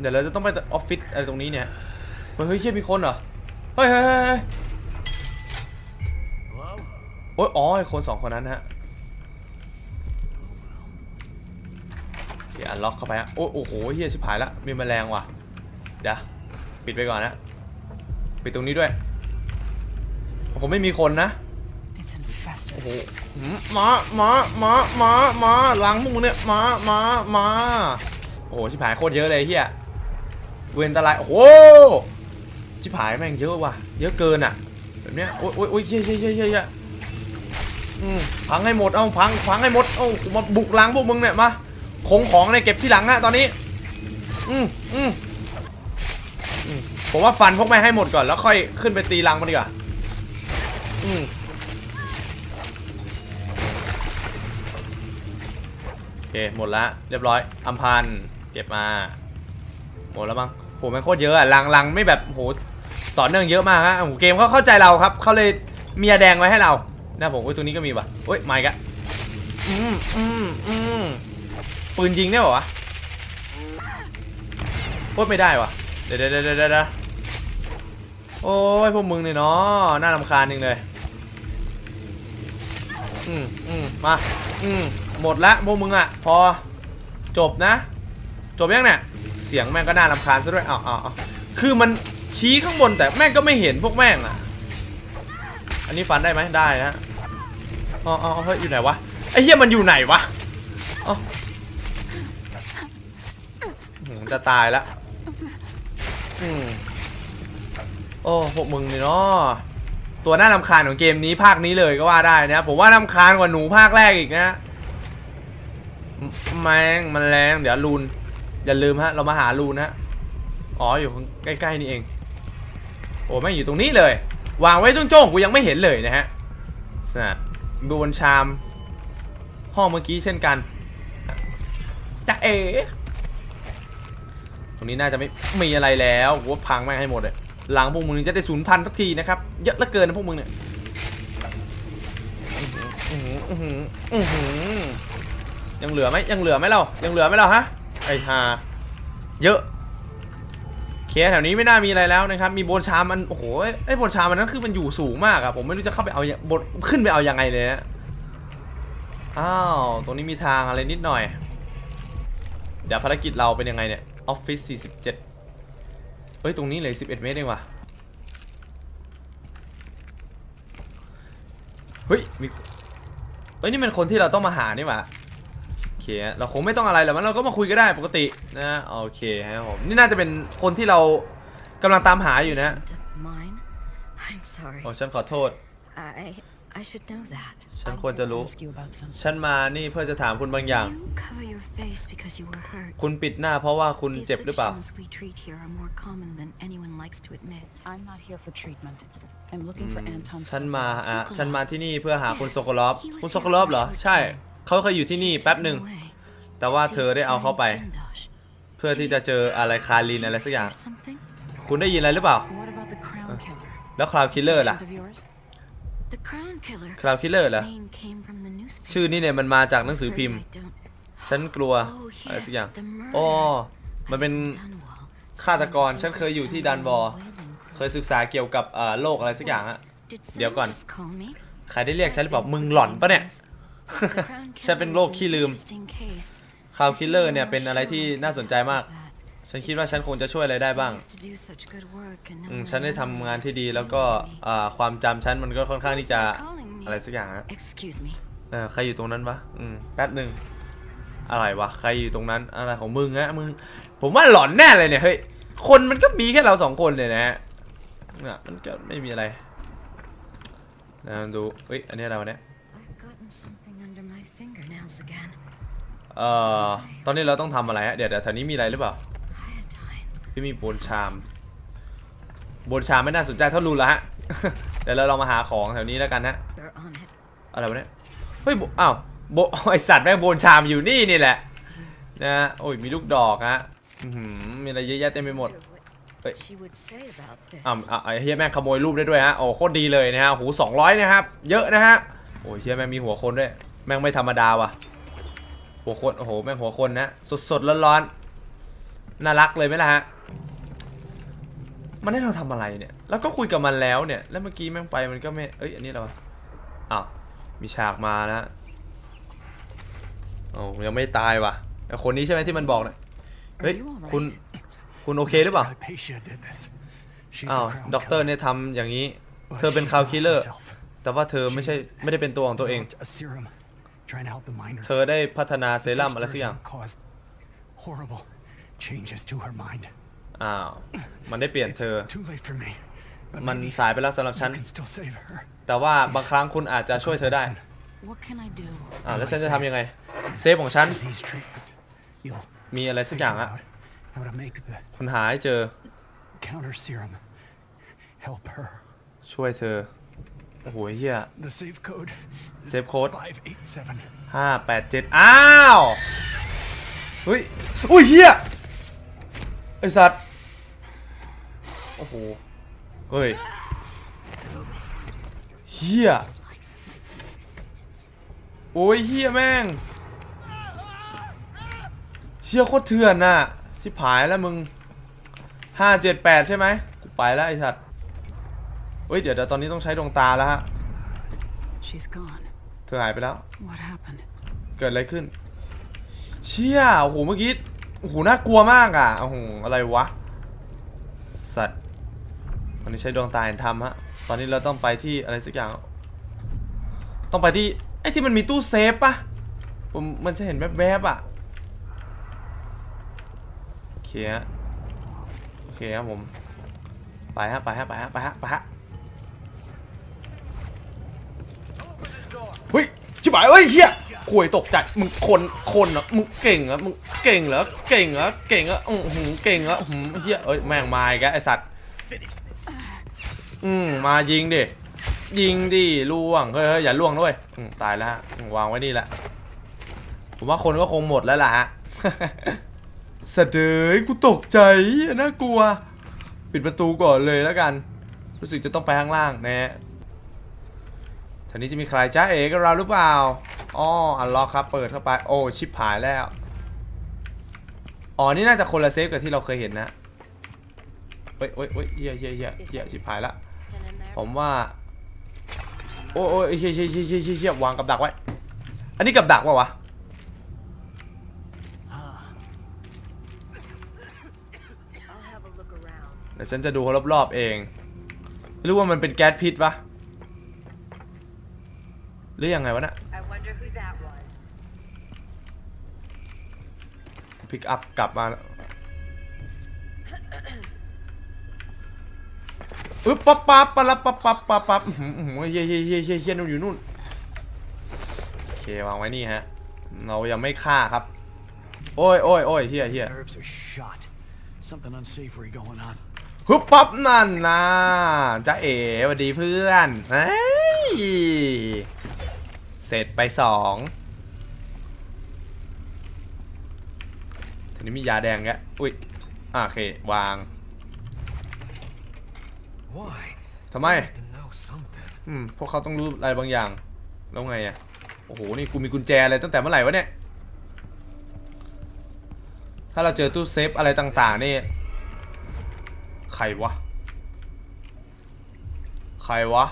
เดี๋ยวเราจะต้องไปออฟฟิศอะไรตรงนี้เนี่ย เฮ้ยเฮ้ยเชี่ยมีคนเหรอ เฮ้ยเฮ้ยเฮ้ยเฮ้ยโอ้ยอ๋อไอคนสองคนนั้นนะฮะโอเคอันล็อกเข้าไปฮะโอ้โอ้โหเฮียชิบหายละ มีแมลงว่ะ เดี๋ยวปิดไปก่อนนะ ปิดตรงนี้ด้วยโอ้โหไม่มีคนนะ It's infested. โอ้โหหืมมามามามามาหลังมึงเนี่ยมามามาโอ้โหชิบหายโคตรเยอะเลยเฮีย เวนตรายโอ้โหชิบหายแม่งเยอะว่ะ เยอะเกินอะ แบบเนี้ย โอ้ยโอ้ยโอ้ยเฮียเฮียเฮียเฮียเยอืมพังให้หมด เอ้าพังพังให้หมด เอ้ามาบุกหลังพวกมึงเนี่ยมาคงของเนี่ยเก็บที่หลังอะตอนนี้ อืมอืมผมว่าฟันพวกแม่ให้หมดก่อนแล้วค่อยขึ้นไปตีลังมันดีกว่า อืมโอเคหมดละเรียบร้อยอัมพันเก็บมา หมดแล้วมั้งโหมันโคตรเยอะอะลังลังไม่แบบโหต่อเนื่องเยอะมากฮะโหเกมเขาเข้าใจเราครับเขาเลยมียาแดงไว้ให้เรานะผมโอ้ยตัวนี้ก็มีว่ะโอ้ยไม่กะอืมอืมอืมปืนยิงได้ป่าวะโคตรไม่ได้ว่ะเดี๋ยวเดี๋ยวเดี๋ยวเดะเดะโอ้ยพวกมึงเนี่ยเนาะน่ารำคาญจริงเลยอืมอืมมาอืมหมดละพวกมึงอะ พอจบนะ จบยังเนี่ย เสียงแม่งก็น่ารำคาญซะด้วยอ้าวอ้าวอ้าวคือมันชี้ข้างบนแต่แม่งก็ไม่เห็นพวกแม่งอะ อันนี้ฟันได้ไหมได้นะอ๋ออ๋อเฮ้ยอยู่ไหนวะไอ้เหี้ยมันอยู่ไหนวะอ๋อหืมจะตายละอืมโอ้พวกมึงนี่เนาะตัวน่ารำคาญของเกมนี้ภาคนี้เลยก็ว่าได้นะผมว่ารำคาญกว่าหนูภาคแรกอีกนะแมงมันแรงเดี๋ยวลูน อย่าลืมฮะ เรามาหาลูนฮะอ๋ออยู่ใกล้ๆนี่เอง โอ้ไม่อยู่ตรงนี้เลย วางไว้จ้งๆกูยังไม่เห็นเลยนะฮะสนัดดูบนชาม ห้องเมื่อกี้เช่นกันจะเอตรงนี้น่าจะไม่มีอะไรแล้วกูว่าพังแม่งให้หมดเลยหลังพวกมึงจะได้ศูนย์พันสักทีนะครับ เยอะเหลือเกินนะพวกมึงเนี่ยอือหืออือหือยังเหลือไหมยังเหลือไหมเรายังเหลือไหมเราฮะ อ้ฮาเยอะเคแถวนี้ไม่น่ามีอะไรแล้วนะครับ มีโบนชามันโอ้โหไอ้โบนชามันนั่นคือมันอยู่สูงมากอะผมไม่รู้จะเข้าไปเอาบนขึ้นไปเอายังไงเลยนะอ้าวตรงนี้มีทางอะไรนิดหน่อย เดี๋ยวภารกิจเราเป็นยังไงเนี่ยออฟฟิศ47เฮ้ยตรงนี้เลย11 เมตรเองว่ะเฮ้ยมีเฮ้ยนี่เป็นคนที่เราต้องมาหานี่หว่า เคฮะเราคงไม่ต้องอะไรหรอกมั้งเราก็มาคุยก็ได้ปกตินะโอเคครับผมนี่น่าจะเป็นคนที่เรากำลังตามหาอยู่นะ Patient of mine? I'm sorry. โอ้ฉันขอโทษ I I should know that. ฉันควรจะรู้ Ask you about something. ฉันมานี่เพื่อจะถามคุณบางอย่าง You cover your face because you were hurt. คุณปิดหน้าเพราะว่าคุณ The เจ็บหรือเปล่า afflictions we treat here are more common than anyone likes to admit. I'm not here for treatment. I'm looking for Anton ฉันมา Sokolov. อะ Sokolov ฉันมาที่นี่เพื่อหาคุณ Yes, โซโคลอฟ he was คุณโซ here โคลอฟเหรอ for a ใช่ time. เขาเคยอยู่ที่นี่ She แป๊บ took หนึ่ง him away. แต่ว่าเธอได้เอาเข้าไป Safe Jindosh. เพื่อที่จะเจออะไรคารินอะไรสักอย่าง Hear something? คุณได้ยินอะไรหรือเปล่า What about the crown killer? แล้วคราวคิลเลอร์ล่ะ Patient of yours? The crown killer. คราวคิลเลอร์เหรอ Name came from the newspaper. ชื่อนี่เนี่ยมันมาจากหนังสือพิมพ์ Afraid I don't- ฉันกลัว Oh, อะไรสักอย่าง yes, the อ๋อ murders. มันเป็น I was in Dunwall. ฆาตกร ฉันเคยอยู่ที่ดันบอร์เคยศึกษาเกี่ยวกับเอ่อโรคอะไรสักอย่างอะ Did เดี๋ยวก่อน someone just call me? ใครได้เรียกฉันหรือเปล่า มึงหล่อนปะเนี่ย The crown ฉันเป็น killer โร is ค an ขี้ลืม interesting case. คราวคิลเลอร์เนี่ยเป็นอะไรที่น่าสนใจมาก ฉันคิดว่าฉันคงจะช่วยอะไรได้บ้าง I used to do such good work and no อืม one ฉันได้ทำงานที่ดีแล้วก็อ่าความจำฉันมันก็ค่อนข้างที่จะอะไรสักอย่างนะ Excuse me. เออใครอยู่ตรงนั้นวะอืมแป๊บหนึ่งอะไรวะใครอยู่ตรงนั้นอะไรของมึงอะมึงผมว่าหลอนแน่เลยเนี่ยเฮ้ยคนมันก็มีแค่เราสองคนเลยนะฮะเนี่ยมันก็ไม่มีอะไรนะดูเฮ้ยอันนี้อะไรวะเนี่ย เอ่อตอนนี้เราต้องทำอะไรฮะเดี๋ยวเดี๋ยวแถวนี้มีอะไรหรือเปล่าพี่มีโบนชามโบนชามไม่น่าสนใจเท่ารูนละฮะ เดี๋ยวเราลองมาหาของแถวนี้แล้วกันฮะอะไรวะเนี่ยเฮ้ยอ้าวโบไอสัตว์แม่งโบนชามอยู่นี่นี่แหละนะฮะโอ้ยมีลูกดอกฮะมีอะไรเยอะแยะเต็มไปหมดอ่าอ่าไอ้เฮียแม่งขโมยรูปได้ด้วยฮะโอ้โคตรดีเลยนะฮะโอ้โหสองร้อยนะครับ เยอะนะฮะโอ้ยเฮียแม่งมีหัวคนด้วย แม่งไม่ธรรมดาว่ะ หัวคนโอ้โหแม่งหัวคนนะสดสดร้อนร้อนๆน่ารักเลยไหมล่ะฮะมันให้เราทำอะไรเนี่ยแล้วก็คุยกับมันแล้วเนี่ย แล้วเมื่อกี้แม่งไปมันก็ไม่เอ้ยอันนี้อะไรวะอ้าวมีฉากมานะโอ้ยังไม่ตายว่ะไอคนนี้ใช่ไหมที่มันบอกนะเฮ้ยคุณคุณโอเคหรือเปล่าอ้าวด็อกเตอร์เนี่ยทำอย่างนี้ เธอเป็นคาวคิลเลอร์แต่ว่าเธอไม่ใช่ไม่ได้เป็นตัวของตัวเอง เธอได้พัฒนาเซ The รั่ม first อะไรสักอย่าง version caused horrible changes to her mind. อ้าว มันได้เปลี่ยน It's เธอ too late for me. But มัน maybe สายไปแล้วสำหรับฉัน you can still save her. แต่ว่าบางครั้งคุณอาจจะช่วยเธอได้ What can I do? อ่าแล้วฉันจะทำยังไง เซฟของฉัน Disease treatment. You'll มีอะไรสักอย่าง figure อะ out how to make the คุณหาให้เจอ counter serum help her. ช่วยเธอ โอ้โหเฮีย The safe code is Safe code? 587. ห้าแปดเจ็ดอ้าวเฮ้ยอุ้ยเฮียไอสัตว์โอ้โหเฮ้ยเฮียโอ้ยเฮียแม่งเฮียโคตรเถื่อนน่ะชิบหายแล้วมึงห้าเจ็ดแปดใช่ไหมกูไปแล้วไอสัตว์ เฮ้ยเดี๋ยวเดี๋ยวตอนนี้ต้องใช้ดวงตาแล้วฮะ She's gone. เธอหายไปแล้ว What happened? เกิดอะไรขึ้น เชี่ยโอ้โหเมื่อกี้โอ้โหน่ากลัวมากอะโอ้โหอะไรวะ สัตว์ตอนนี้ใช้ดวงตาเห็นทำฮะ ตอนนี้เราต้องไปที่อะไรสักอย่าง ต้องไปที่ไอ้ที่มันมีตู้เซฟปะผมมันจะเห็นแวบๆอะโอเคฮะโอเคครับผม ไปฮะไปฮะไปฮะไปฮะไปฮะ เฮ้ยชิบหายเฮ้ยเฮียข่วยตกใจมึงคนคนเหรอมึงเก่งเหรอมึงเก่งเหรอเก่งเหรอเก่งเหรออือหือเก่งเหรออือหือเฮียเอ้ยแม่งมาอีกแล้วไอสัตว์อืมมายิงดิยิงดิล่วงเฮ้ยอย่าล่วงด้วยตายแล้วฮะวางไว้นี่แหละผมว่าคนก็คงหมดแล้วล่ะฮะสะเดยกูตกใจน่ากลัว ปิดประตูก่อนเลยแล้วกัน รู้สึกจะต้องไปข้างล่างนะฮะ ทีนี้จะมีใครจ้าเอกับเราหรือเปล่าอ๋ออันล็อกครับ เปิดเข้าไป โอ้ ชิปหายแล้ว อ๋อ นี่น่าจะคนละเซฟกับที่เราเคยเห็นนะเฮ้ยเฮ้ยเฮ้ยเฮียเฮียเฮียเฮียชิปหายละ ผมว่า โอ้โอ้เฮียเฮียเฮียเฮียเฮียเฮียวางกับดักไว้ อันนี้กับดักวะวะ เดี๋ยวฉันจะดูรอบๆเอง ไม่รู้ว่ามันเป็นแก๊สพิษปะ หรือยังไงวะน่ะ I wonder who that was. พิกอัพกลับมาอึ๊บปั๊บปั๊บปั๊บปั๊บปั๊บปั๊บปั๊บอื้อหืออื้อหือเฮียเฮียเฮียเฮียเฮียนู่นอยู่นู่นโอเควางไว้นี่ฮะ เรายังไม่ฆ่าครับ โอ้ยโอ้ยโอ้ยเฮียเฮีย Nerves are shot. Something unsavory going on. ฮึบปั๊บนั่นนะจ้าเอ๋สวัสดีเพื่อนเฮ้ย เสร็จไปสองทีนี้มียาแดงแกอุ้ยอะโอเค วาง Why? ทำไม I have to know something. อืม พวกเขาต้องรู้อะไรบางอย่าง แล้วไงอะโอ้โห นี่กูมีกุญแจอะไรตั้งแต่เมื่อไหร่วะเนี่ย ถ้าเราเจอตู้เซฟอะไรต่างๆ นี่ ใครวะ ใครวะ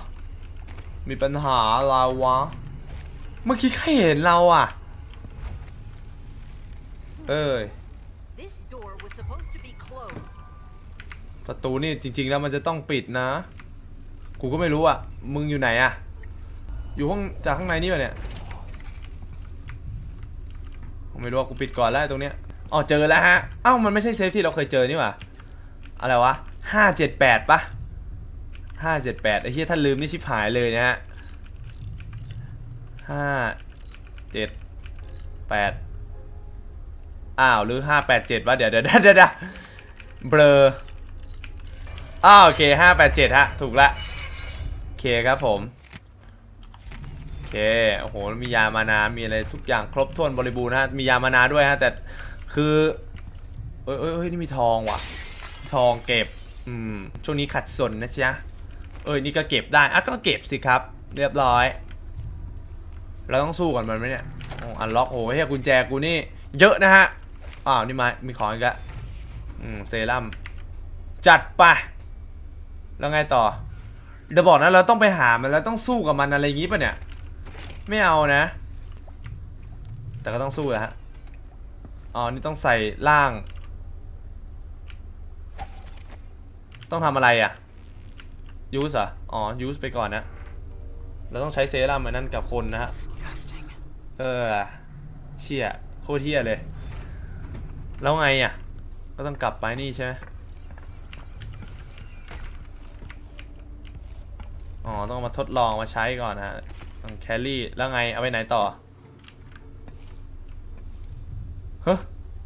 มีปัญหาอะไรวะ เมื่อกี้ใครเห็นเราอะ เอ้ย This door was supposed to be closed. ประตูนี่จริง ๆ แล้วมันจะต้องปิดนะ กูก็ไม่รู้อะ มึงอยู่ไหนอะ อยู่ห้องจากข้างในนี่ปะเนี่ยผมไม่รู้ว่ากูปิดก่อนแล้วตรงเนี้ย อ๋อเจอแล้วฮะ เอ้ามันไม่ใช่เซฟที่เราเคยเจอนี่หว่า อะไรวะห้าเจ็ดแปดปะห้าเจ็ดแปดไอ้เหี้ยถ้าลืมนี่ชิบหายเลยนะฮะ ห้าเจ็ดแปดอ้าวหรือห้าแปดเจ็ดวะเดี๋ยวเดี๋ยวเดี๋ยวเดี๋ยวเบลออ้าวโอเคห้าแปดเจ็ดฮะ ถูกละโอเคครับผมโอเคโอ้โหมียามานามีอะไรทุกอย่างครบถ้วนบริบูรณ์ฮะมียามานาด้วยฮะแต่คือเอ้ยเอ้ยเอ้ยนี่มีทองว่ะ ทองเก็บอืมช่วงนี้ขัดสนนะจ๊ะเอ้ยนี่ก็เก็บได้อะก็เก็บสิครับ เรียบร้อย เราต้องสู้กับมันไหมเนี่ยอ้อันล็อกโอ้โหเฮียกุญแจกูนี่ เยอะนะฮะ อ้าวนี่มา มีของอีกแล้วอืมเซรั่มจัดไปแล้วไงต่อเดี๋ยวบอกนะเราต้องไปหามันแล้วต้องสู้กับมันอะไรอย่างงี้ป่ะเนี่ย ไม่เอานะ แต่ก็ต้องสู้แหละฮะอ๋อนี่ต้องใส่ล่าง ต้องทำอะไรอะยูสเหรออ๋อยูสไปก่อนนะ เราต้องใช้เซรั่มอันนั้นกับคนนะฮะ Disgusting. เออ เชี่ยโคตรเที่ยเลย แล้วไงอะ ก็ต้องกลับไปนี่ใช่ไหมอ๋อ ต้องเอามาทดลองมาใช้ก่อนนะฮะต้องแครี่ แล้วไง เอาไปไหนต่อเฮ้อ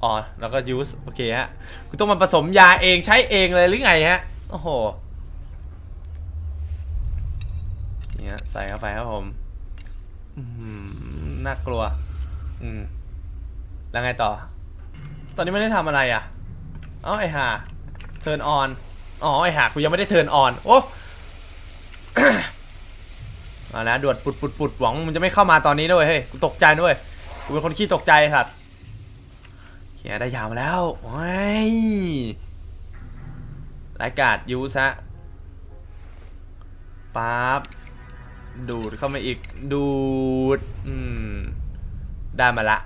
อ๋อ แล้วก็ยูสโอเคฮะ คุณต้องมาผสมยาเองใช้เองเลยหรือไงฮะ โอ้โห เนี่ย ใส่เข้าไปครับผมอืมน่ากลัว อืม แล้วไงต่อ ตอนนี้ไม่ได้ทำอะไรอะ เอ้าไอห่าเทิร์นออน อ๋อไอห่ากูยังไม่ได้เทิร์นออน โอ้มาแล้วดวดปุดปุดปุดหวังมันจะไม่เข้ามาตอนนี้ด้วยเฮ้ย กูตกใจด้วย กูเป็นคนขี้ตกใจไอ้สัตว์เขียได้ยาวมาแล้วโอ้ยรายกาดยูซะปั๊บ ดูดเข้ามาอีก ดูด อืม ได้มาละ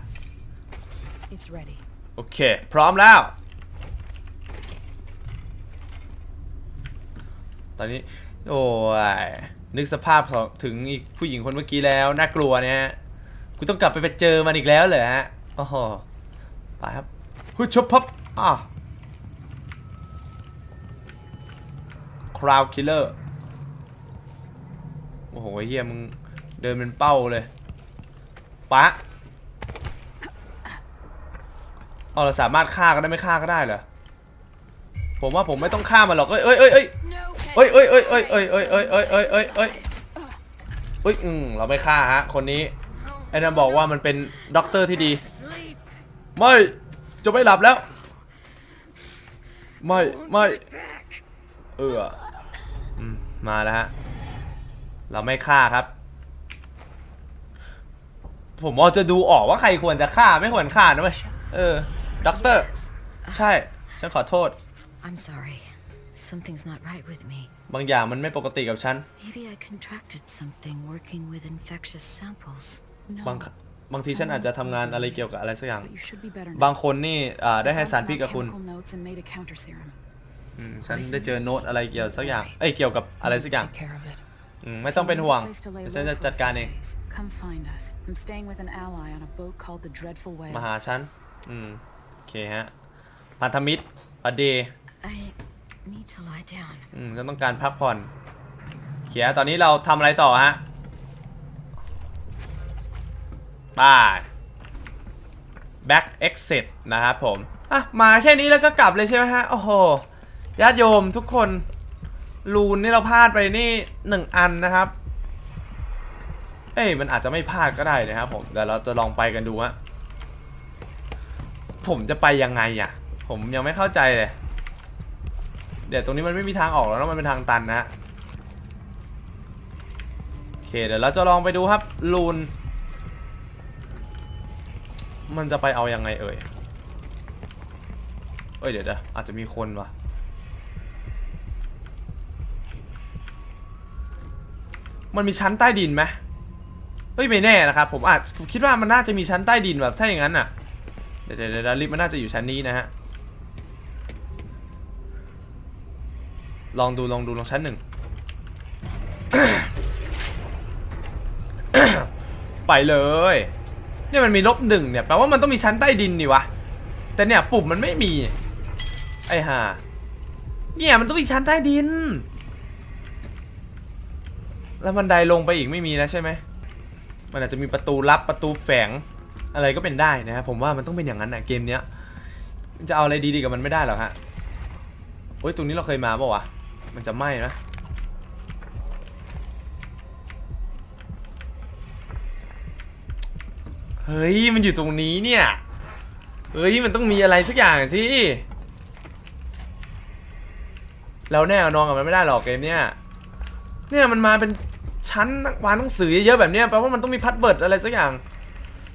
It's ready. โอเค พร้อมแล้ว ตอนนี้ โอ้ย นึกสภาพของถึงอีกผู้หญิงคนเมื่อกี้แล้ว น่ากลัวเนี่ยฮะกูต้องกลับไปไปเจอมันอีกแล้วเหรอฮะโอ้โหไปครับฮึชบพับอะคราวคิลเลอร์โอ้โหเฮียมึงเดินเป็นเป้าเลยปะเอเราสามารถฆ่าก็ได้ไม่ฆ่าก็ได้เหรอผมว่าผมไม่ต้องฆ่ามันหรอกเอ้ยเอ้ยเอ้ยเอ้ยเอ้ยเอ้ยเอ้ยเอ้ยเอ้ยเอ้ยเอ้ยเอ้ยเอ้ยเอ้ยเอ้ยเอ้ยอืมเราไม่ฆ่าฮะคนนี้ไอ้นั่นบอกว่ามันเป็นด็อกเตอร์ที่ดี ไม่จะไม่หลับแล้ว ไม่ไม่เออมาแล้วฮะ เราไม่ฆ่าครับ ผมเอาจะดูออกว่าใครควรจะฆ่าไม่ควรฆ่านะเว้ยเออด็อกเตอร์ ใช่ ฉันขอโทษ I'm sorry. Something's not right with me. บางอย่างมันไม่ปกติกับฉัน Maybe I contracted something working with infectious samples. บาง No. บางทีฉันอาจจะทำงานอะไรเกี่ยวกับอะไรสักอย่าง But you should be better บาง now. คนนี่อ่าได้ให้ I สาร found พิษ some กับคุณ alchemical notes and made a counter serum. อืมฉันได้เจอโน้ตอะไรเกี่ยวสักอย่าง เอ้ยเกี่ยวกับอะไรสักอย่าง Take care of it. อืมไม่ต้องเป็นห่วง Place to lay เดี๋ยวฉัน low จะ for จัดการเอง days. Come find us. I'm staying with an ally on a boat called the Dreadful Whale. มาหาฉัน อืม โอเคฮะพันธมิตรอเด I need to lie down. อืมฉันต้องการพักผ่อนเขียตอนนี้เราทำอะไรต่อฮะไป back exit นะครับผม อะ มาแค่นี้แล้วก็กลับเลยใช่ไหมฮะ โอ้โหญาติโยมทุกคน รูนนี่เราพลาดไปนี่หนึ่งอันนะครับ เอ้ยมันอาจจะไม่พลาดก็ได้นะครับผมเดี๋ยวเราจะลองไปกันดูฮะผมจะไปยังไงอะ ผมยังไม่เข้าใจเลย เดี๋ยวตรงนี้มันไม่มีทางออกแล้วนะมันเป็นทางตันนะโอเคเดี๋ยวเราจะลองไปดูครับลูน มันจะไปเอายังไงเอ่ยเอ้ยเดี๋ยวเดี๋ยวอาจจะมีคนวะ มันมีชั้นใต้ดินไหมเฮ้ยไม่แน่นะครับผมอาจคิดว่ามันน่าจะมีชั้นใต้ดินแบบถ้าอย่างนั้นน่ะเดี๋ยวเดี๋ยวเดี๋ยวลิฟต์มันน่าจะอยู่ชั้นนี้นะฮะลองดูลองดูลองชั้นหนึ่งไปเลยเนี่ยมันมีลบหนึ่งเนี่ยแปลว่ามันต้องมีชั้นใต้ดินนี่วะแต่เนี่ยปุ่มมันไม่มีไอ้ห่าเนี่ยมันต้องมีชั้นใต้ดิน แล้วบันไดลงไปอีกไม่มีแล้วใช่ไหม มันอาจจะมีประตูลับประตูแฝงอะไรก็เป็นได้นะครับผมว่ามันต้องเป็นอย่างนั้นนะเกมเนี้ยจะเอาอะไรดีๆกับมันไม่ได้หรอกฮะโอ้ยตรงนี้เราเคยมาป่าวะมันจะไหม้นะเฮ้ยมันอยู่ตรงนี้เนี่ยเฮ้ยมันต้องมีอะไรสักอย่างสิเราแน่นอนกับมันไม่ได้หรอกเกมเนี้ยเนี่ยมันมาเป็น ชั้นวางหนังสือเยอะๆแบบนี้แปลว่ามันต้องมีพัดเบิร์ดอะไรสักอย่าง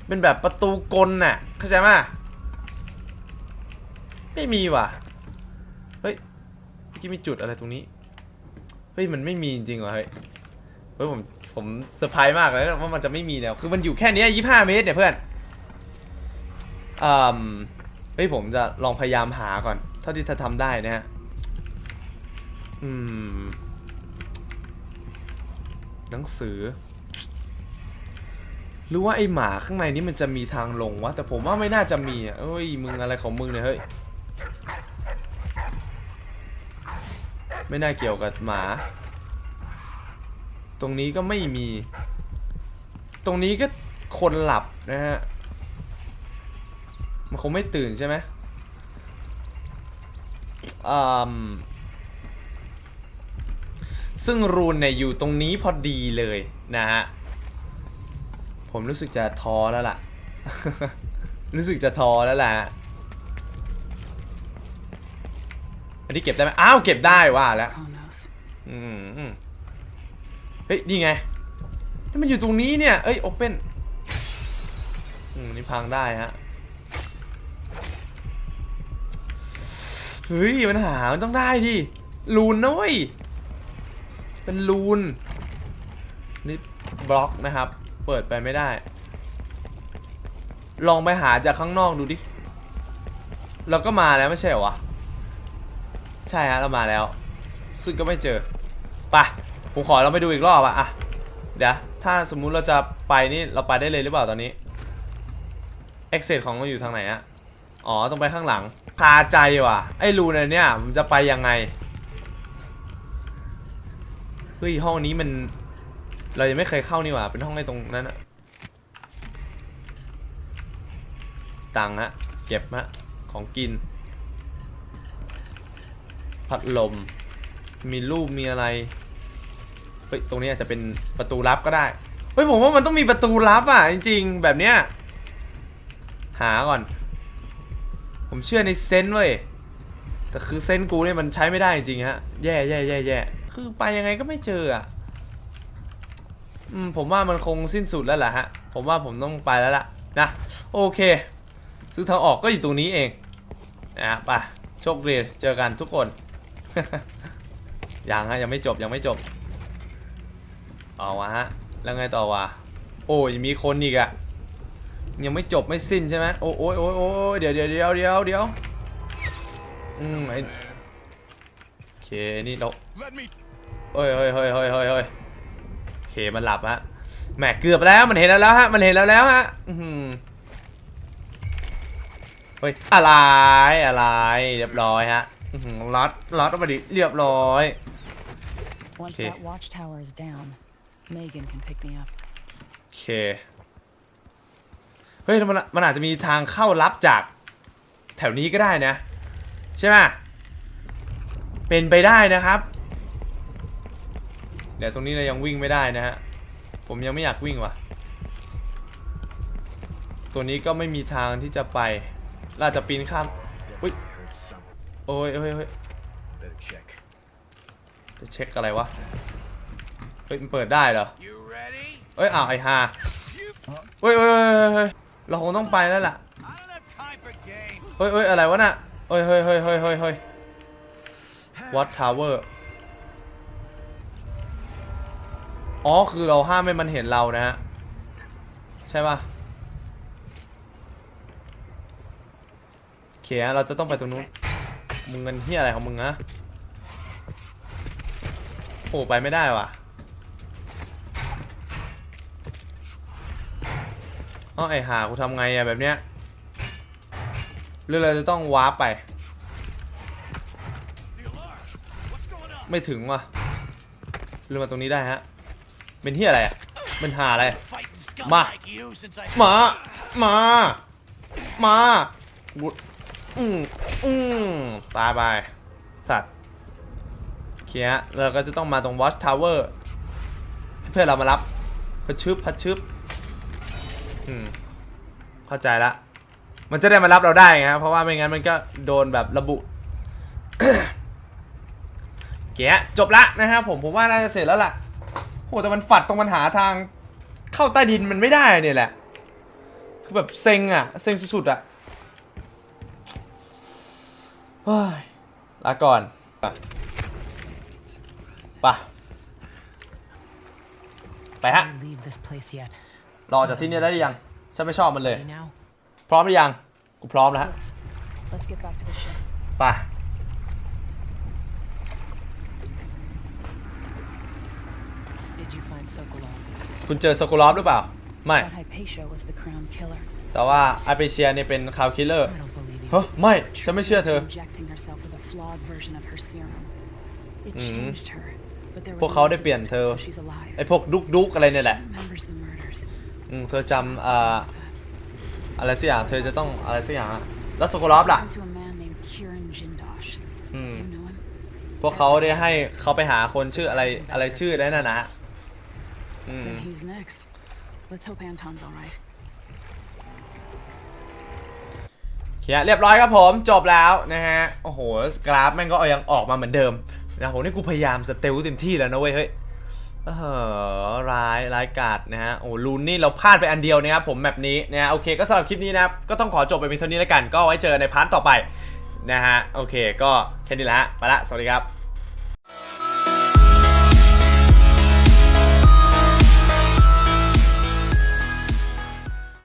เป็นแบบประตูกลน่ะเข้าใจไหมไม่มีว่ะอกี้มีจุดอะไรตรงนี้เฮ้ยมันไม่มีจริงเหรอเฮ้ยเฮ้ยผมผมเซอร์ไพรส์มากเลยว่ามันจะไม่มีเนี่ยคือมันอยู่แค่นี้ยี่ห้าเมตรเนี่ยเพื่อนอืมเฮ้ยผมจะลองพยายามหาก่อน เท่าที่จะทำได้นะฮะอืม หนังสือ หรือว่าไอหมาข้างในนี้มันจะมีทางลงวะ แต่ผมว่าไม่น่าจะมีอะเอ้ยมึงอะไรของมึงเนี่ยเฮ้ย ไม่น่าเกี่ยวกับหมา ตรงนี้ก็ไม่มี ตรงนี้ก็คนหลับนะฮะ มันคงไม่ตื่นใช่ไหมอืม ซึ่งรูนเนี่ยอยู่ตรงนี้พอดีเลยนะฮะ ผมรู้สึกจะท้อแล้วล่ะ รู้สึกจะท้อแล้วล่ะ อันนี้เก็บได้ไหมอ้าวเก็บได้ว่าแล้วอืมเฮ้ยนี่ไงนี่มันอยู่ตรงนี้เนี่ย เอ้ยโอเปนอืมนี่พังได้ฮะเฮ้ยมันหามันต้องได้ดิลูนนะเว้ย เป็นลูนนี่บล็อกนะครับ เปิดไปไม่ได้ ลองไปหาจากข้างนอกดูดิ เราก็มาแล้วไม่ใช่เหรอวะ ใช่ฮะเรามาแล้ว ซึ่งก็ไม่เจอไปผมขอเราไปดูอีกรอบอะอะเดี๋ยวถ้าสมมุติเราจะไปนี่เราไปได้เลยหรือเปล่าตอนนี้ exit ของเราอยู่ทางไหนอะอ๋อต้องไปข้างหลังคาใจว่ะไอ้รูนอันเนี่ยมันจะไปยังไง เฮ้ยห้องนี้มัน เรายังไม่เคยเข้านี่หว่า เป็นห้องไอ้ตรงนั้นอะตังฮะเก็บฮะของกิน พัดลม มีรูปมีอะไรเฮ้ยตรงนี้อาจจะเป็นประตูลับก็ได้เฮ้ยผมว่ามันต้องมีประตูลับอะจริงๆแบบเนี้ยหาก่อน ผมเชื่อในเซนส์เว้ยแต่คือเซนส์กูเนี่ยมันใช้ไม่ได้จริงฮะแย่แย่แย่แย่ คือไปยังไงก็ไม่เจออะอืมผมว่ามันคงสิ้นสุดแล้วแหละฮะ ผมว่าผมต้องไปแล้วล่ะนะ โอเคซึ่งทางออกก็อยู่ตรงนี้เองนะไปโชคดีเจอกันทุกคน ยังฮะยังไม่จบยังไม่จบเอาวะฮะ แล้วไงต่อวะ โอ้ยมีคนอีกอะยังไม่จบไม่สิ้นใช่ไหมโอ้โอ้ยโอ้ยโอ้ยเดี๋ยวเดี๋ยวเดี๋ยวเดี๋ยวเดี๋ยวอืมไอโอเคนี่เรา เฮ้ยเฮ้ยเฮ้ยเฮ้ยเฮ้ยเฮ้ยโอเคมันหลับฮะแหมเกือบแล้วมันเห็นแล้วแล้วฮะมันเห็นแล้วแล้วฮะอื้อหือเฮ้ยอะไรอะไรเรียบร้อยฮะอื้อหือล็อตล็อตออกมาดิเรียบร้อย Once Okay. that watchtower is down, Megan can pick me up. โอเคเฮ้ยมันมันอาจจะมีทางเข้าลับจาก แถวนี้ก็ได้นะ ใช่ไหมเป็นไปได้นะครับ เดี๋ยวตรงนี้เรายังวิ่งไม่ได้นะฮะ ผมยังไม่อยากวิ่งว่ะ ตัวนี้ก็ไม่มีทางที่จะไปเราจะปีนข้ามอุ้ยโอ้ยเฮ้ยเฮ้ยจะเช็คอะไรวะ เฮ้ยมันเปิดได้เหรอเอ้ยอ้าวไอ้ห่าเฮ้ยเฮ้ยเฮ้ยเราคงต้องไปแล้วล่ะ เฮ้ยเฮ้ยอะไรวะน่ะเฮ้ยเฮ้ยเฮ้ยเฮ้ยเฮ้ยเฮ้ย What Tower อ๋อคือเราห้ามไม่มันเห็นเรานะฮะ ใช่ป่ะเคฮะเราจะต้องไปตรงนู้น มึงเงินที่อะไรของมึงนะโอ้ไปไม่ได้ว่ะอ๋อไอหากูทำไงอะแบบเนี้ยหรือเราจะต้องวาร์ปไป ไม่ถึงว่ะเรื่องมาตรงนี้ได้ฮะ เป็นที่อะไรอะเป็นหาอะไร Fighting scum Ma. like you since I มา มา มาบุดอืมอืมตายไปสัตว์โอเคฮะเราก็จะต้องมาตรง Watch Tower ให้เพื่อนเรามารับพัดชึบพัดชึบอืมเข้าใจละ มันจะได้มารับเราได้ไงครับเพราะว่าไม่งั้นมันก็โดนแบบระบุเกียจบละนะครับผมผมว่าน่าจะเสร็จแล้วล่ะ โหแต่มันฝัดตรงปัญหาทางเข้าใต้ดินมันไม่ได้เนี่ยแหละ คือแบบเซ็งอะ เซ็งสุดๆอะเฮ้ยลาก่อนไปไปฮะ Can't leave this place yet. รอจากที่นี่ได้หรือยัง ฉันไม่ชอบมันเลย Ready now? พร้อมหรือยัง กูพร้อมแล้วฮะ Let's, let's get back to the ship. ไป Did you find Sokolov? คุณเจอสกุลอฟหรือเปล่า ไม่ Thought Hypatia was the crown killer. แต่ว่าอาเปเชียเนี่ยเป็นคาวคิลเลอร์ I don't believe you. เฮ้ยไม่ ฉันไม่เชื่อเธอ Injecting herself with a flawed version of her serum. It Mhm. changed her, but there พว was กเขา more ได้ to เปลี่ยน it, เธอ so she's alive. ไอ้พวกดุกดุกอะไรเนี่ยแหละ Remembers the murders. อืม เธอจำอ่า อะไรสักอย่าง เธอจะต้องอะไรสักอย่างอะแล้วสกุลอฟล่ะ Happened to a man named Kieran Jindosh. Hmm. You know him? พวกเขาได้ให้เขาไปหาคนชื่ออะไรอะไรชื่อได้น่ะนะอืม Then who's next? Let's hope Anton's alright. เขียเรียบร้อยครับผมจบแล้วนะฮะ โอ้โห กราฟแม่งก็ยังออกมาเหมือนเดิมนะโหนี่กูพยายามสเตลเต็มที่แล้วนะเว้ยเฮ้ยเออร้ายร้ายกาดนะฮะโอ้ลูนนี่เราพลาดไปอันเดียวนะครับผมแบบนี้นะฮะโอเคก็สำหรับคลิปนี้นะครับก็ต้องขอจบไปเพียงเท่านี้แล้วกัน ก็ไว้เจอในพาร์ทต่อไปนะฮะโอเค ก็แค่นี้แหละฮะไปละสวัสดีครับ